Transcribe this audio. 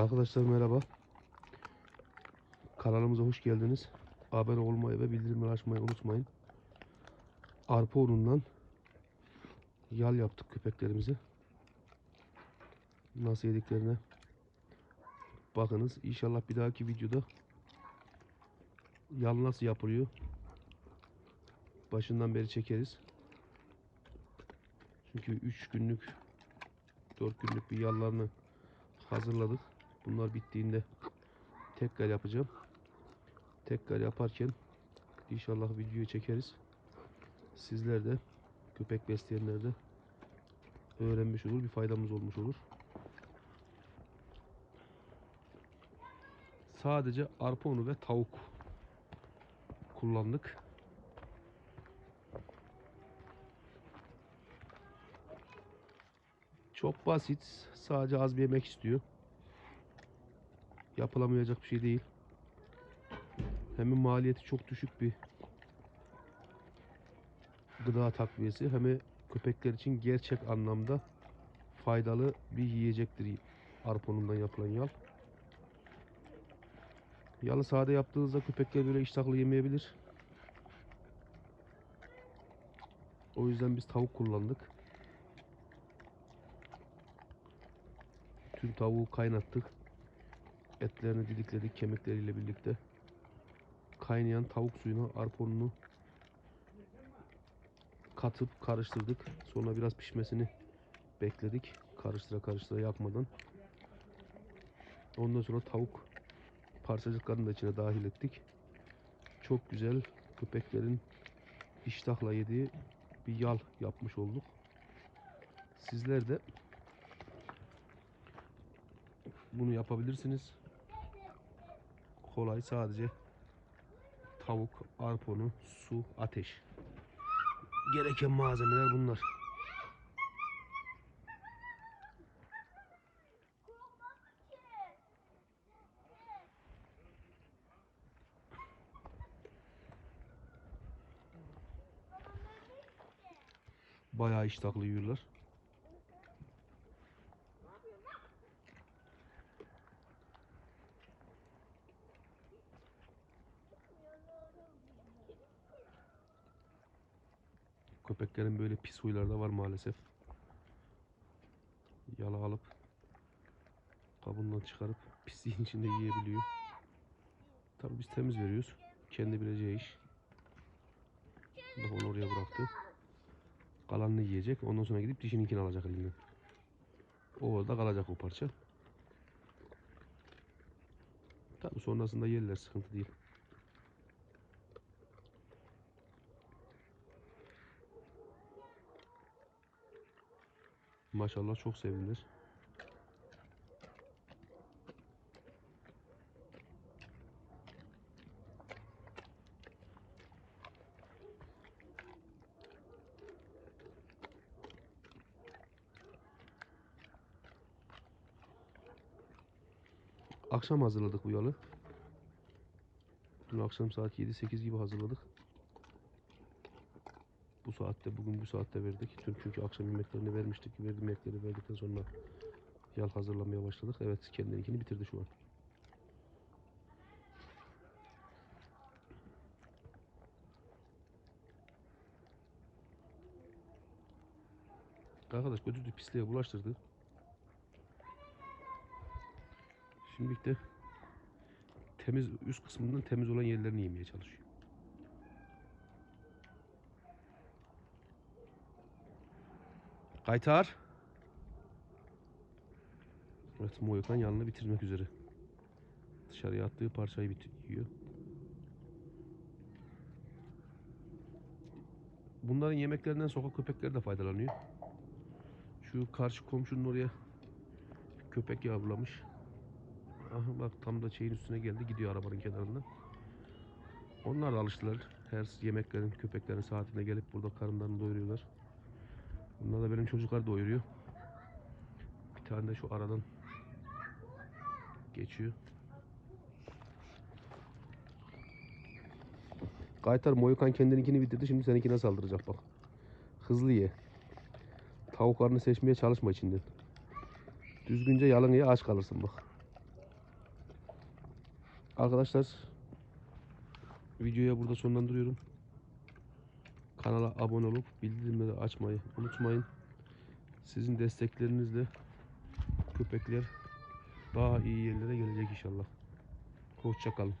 Arkadaşlar merhaba. Kanalımıza hoş geldiniz. Abone olmayı ve bildirimleri açmayı unutmayın. Arpa unundan yal yaptık köpeklerimizi. Nasıl yediklerine bakınız. İnşallah bir dahaki videoda yal nasıl yapılıyor başından beri çekeriz. Çünkü 3 günlük 4 günlük bir yallarını hazırladık. Bunlar bittiğinde tekrar yapacağım. Tekrar yaparken inşallah videoyu çekeriz. Sizler de köpek besleyenler de öğrenmiş olur, bir faydamız olmuş olur. Sadece arpa unu ve tavuk kullandık. Çok basit. Sadece az bir yemek istiyor. Yapılamayacak bir şey değil. Hem maliyeti çok düşük bir gıda takviyesi hem köpekler için gerçek anlamda faydalı bir yiyecektir arpa unundan yapılan yal. Yalı sade yaptığınızda köpekler böyle iştahlı yemeyebilir. O yüzden biz tavuk kullandık. Tüm tavuğu kaynattık. Etlerini didikledik kemikleriyle birlikte. Kaynayan tavuk suyuna arpa ununu katıp karıştırdık. Sonra biraz pişmesini bekledik. Karıştıra karıştıra yakmadan. Ondan sonra tavuk parçacıklarını da içine dahil ettik. Çok güzel köpeklerin iştahla yediği bir yal yapmış olduk. Sizler de bunu yapabilirsiniz. Kolay sadece tavuk, arpa unu, su, ateş. Gereken malzemeler bunlar. Bayağı iştahlı yiyorlar. Köpeklerin böyle pis huyları da var maalesef. Yala alıp kabından çıkarıp pisliğin içinde yiyebiliyor. Tabii biz temiz veriyoruz. Kendi bileceği iş. Bak onu oraya bıraktı. Kalanını yiyecek. Ondan sonra gidip dişininkini alacak elinden. O orada kalacak o parça. Tabii sonrasında yerler sıkıntı değil. Maşallah çok sevdiler. Akşam hazırladık bu yalı. Dün akşam saat 7-8 gibi hazırladık. Saatte bugün bu saatte verdik. Çünkü akşam yemeklerini vermiştik. Verdim yemekleri verdikten sonra yal hazırlamaya başladık. Evet kendininkini bitirdi şu an. Arkadaş götürdü pisliğe bulaştırdı. Şimdi de temiz üst kısmından temiz olan yerlerini yemeye çalışıyor. Kaytar. Evet Moyokan yanını bitirmek üzere. Dışarıya attığı parçayı bit- yiyor. Bunların yemeklerinden sokak köpekleri de faydalanıyor. Şu karşı komşunun oraya köpek yavrulamış. Aha bak tam da şeyin üstüne geldi gidiyor arabanın kenarında. Onlar da alıştılar. Her yemeklerin, köpeklerin saatinde gelip burada karınlarını doyuruyorlar. Bunlar da benim çocuklar doyuruyor. Bir tane de şu aradan geçiyor. Kaytar Moyukan kendininkini bitirdi. Şimdi seninkine saldıracak bak. Hızlı ye. Tavuklarını seçmeye çalışma içinden. Düzgünce yalın ye aç kalırsın bak. Arkadaşlar videoyu burada sonlandırıyorum. Kanala abone olup bildirimleri açmayı unutmayın. Sizin desteklerinizle köpekler daha iyi yerlere gelecek inşallah. Hoşça kalın.